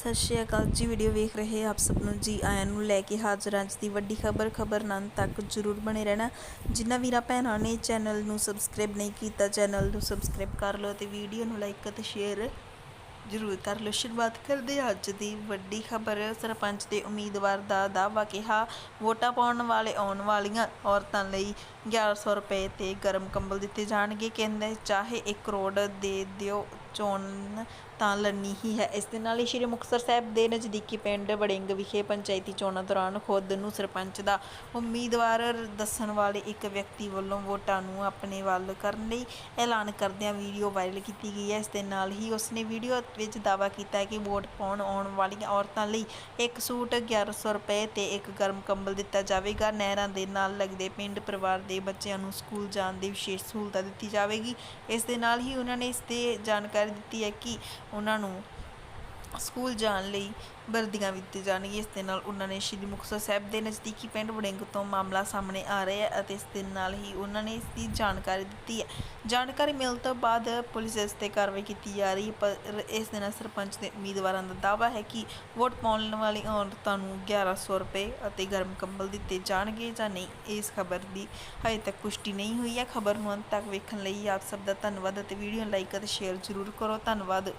ਸਤਿ ਸ਼੍ਰੀ ਅਕਾਲ ਜੀ, ਵੀਡੀਓ ਵੇਖ ਰਹੇ ਆਪ ਸਭ ਨੂੰ ਜੀ, ਆਇਆਂ ਨੂੰ ਲੈ ਕੇ ਹਾਜ਼ਰ ਅੱਜ ਦੀ ਵੱਡੀ ਖਬਰ ਖਬਰ ਨੰਨ ਤੱਕ ਜਰੂਰ ਬਣੇ ਰਹਿਣਾ। ਜਿਨ੍ਹਾਂ ਵੀਰਾਂ ਭੈਣਾਂ ਨੇ ਚੈਨਲ ਨੂੰ ਸਬਸਕ੍ਰਾਈਬ ਨਹੀਂ ਕੀਤਾ, ਚੈਨਲ ਨੂੰ ਸਬਸਕ੍ਰਾਈਬ ਕਰ ਲਓ ਤੇ ਵੀਡੀਓ ਨੂੰ ਲਾਈਕ ਅਤੇ ਸ਼ੇਅਰ ਜ਼ਰੂਰ ਕਰ ਲਓ। ਸ਼ੁਰੂਆਤ ਕਰਦੇ ਹਾਂ ਅੱਜ ਦੀ ਵੱਡੀ ਖਬਰ। ਸਰਪੰਚ ਦੇ ਉਮੀਦਵਾਰ ਦਾ ਦਾਅਵਾ ਕਿਹਾ, ਵੋਟਾਂ ਪਾਉਣ ਵਾਲੇ ਆਉਣ ਵਾਲੀਆਂ ਔਰਤਾਂ ਲਈ 1100 ਰੁਪਏ ਤੇ ਗਰਮ ਕੰਬਲ ਦਿੱਤੇ ਜਾਣਗੇ। ਕਹਿੰਦੇ ਚਾਹੇ 1 ਕਰੋੜ ਦੇ ਦਿਓ ਚੋਣ ਤਾਂ ਲੜਨੀ ਹੀ ਹੈ। ਇਸ ਦੇ ਨਾਲ ਹੀ ਸ਼੍ਰੀ ਮੁਕਤਸਰ ਸਾਹਿਬ ਦੇ ਨਜ਼ਦੀਕੀ ਪਿੰਡ ਵੜਿੰਗ ਵਿਖੇ ਪੰਚਾਇਤੀ ਚੋਣਾਂ ਦੌਰਾਨ ਖੁਦ ਨੂੰ ਸਰਪੰਚ ਦਾ ਉਮੀਦਵਾਰ ਦੱਸਣ ਵਾਲੇ ਇੱਕ ਵਿਅਕਤੀ ਵੱਲੋਂ ਵੋਟਾਂ ਨੂੰ ਆਪਣੇ ਵੱਲ ਕਰਨ ਲਈ ਐਲਾਨ ਕਰਦਿਆਂ ਵੀਡੀਓ ਵਾਇਰਲ ਕੀਤੀ ਗਈ ਹੈ। ਇਸ ਦੇ ਨਾਲ ਹੀ ਉਸਨੇ ਵੀਡੀਓ ਵਿੱਚ ਦਾਅਵਾ ਕੀਤਾ ਹੈ ਕਿ ਵੋਟ ਪਾਉਣ ਆਉਣ ਵਾਲੀਆਂ ਔਰਤਾਂ ਲਈ ਇੱਕ ਸੂਟ 1100 ਰੁਪਏ ਤੇ ਇੱਕ ਗਰਮ ਕੰਬਲ ਦਿੱਤਾ ਜਾਵੇਗਾ। ਨਹਿਰਾਂ ਦੇ ਨਾਲ ਲੱਗਦੇ ਪਿੰਡ ਪਰਿਵਾਰ ਦੇ ਬੱਚਿਆਂ ਨੂੰ ਸਕੂਲ ਜਾਣ ਦੀ ਵਿਸ਼ੇਸ਼ ਸਹੂਲਤ ਦਿੱਤੀ ਜਾਵੇਗੀ। ਇਸ ਦੇ ਨਾਲ ਹੀ ਉਹਨਾਂ ਨੇ ਇਸ ਤੇ ਜਾਣਕਾਰੀ ਕਰ ਦਿੱਤੀ ਹੈ ਕਿ ਉਹਨਾਂ ਨੂੰ ਸਕੂਲ ਜਾਣ ਲਈ ਵਰਦੀਆਂ ਦਿੱਤੀਆਂ ਦਿੱਤੀ ਜਾਣਗੀਆਂ ਇਸ ਦੇ ਨਾਲ ਉਹਨਾਂ ਨੇ ਸ਼੍ਰੀ ਮੁਕਤਸਰ ਸਾਹਿਬ ਦੇ ਨਜ਼ਦੀਕੀ ਪਿੰਡ ਵੜਿੰਗ ਤੋਂ ਮਾਮਲਾ ਸਾਹਮਣੇ ਆ ਰਿਹਾ ਹੈ ਅਤੇ ਇਸ ਦੇ ਨਾਲ ਹੀ ਉਹਨਾਂ ਨੇ ਇਸ ਦੀ ਜਾਣਕਾਰੀ ਦਿੱਤੀ ਹੈ। ਜਾਣਕਾਰੀ ਮਿਲਣ ਤੋਂ ਬਾਅਦ ਪੁਲਿਸ ਇਸ ਤੇ ਕਾਰਵਾਈ ਕੀਤੀ ਜਾ ਰਹੀ ਹੈ, ਪਰ ਇਸ ਦੇ ਨਾਲ ਸਰਪੰਚ ਦੇ ਉਮੀਦਵਾਰਾਂ ਦਾ ਦਾਅਵਾ ਹੈ ਕਿ ਵੋਟ ਪਾਉਣ ਵਾਲੀ ਔਰਤਾਂ ਨੂੰ 1100 ਰੁਪਏ ਅਤੇ ਗਰਮ ਕੰਬਲ ਦਿੱਤੇ ਜਾਣਗੇ ਜਾਂ ਨਹੀਂ, ਇਸ ਖਬਰ ਦੀ ਹਜੇ ਤੱਕ ਪੁਸ਼ਟੀ ਨਹੀਂ ਹੋਈ ਹੈ। ਖਬਰ ਨੂੰ ਅੰਤ ਤੱਕ ਵੇਖਣ ਲਈ ਆਪ ਸਭ ਦਾ ਧੰਨਵਾਦ ਅਤੇ ਵੀਡੀਓ ਲਾਈਕ ਅਤੇ ਸ਼ੇਅਰ ਜ਼ਰੂਰ ਕਰੋ। ਧੰਨਵਾਦ।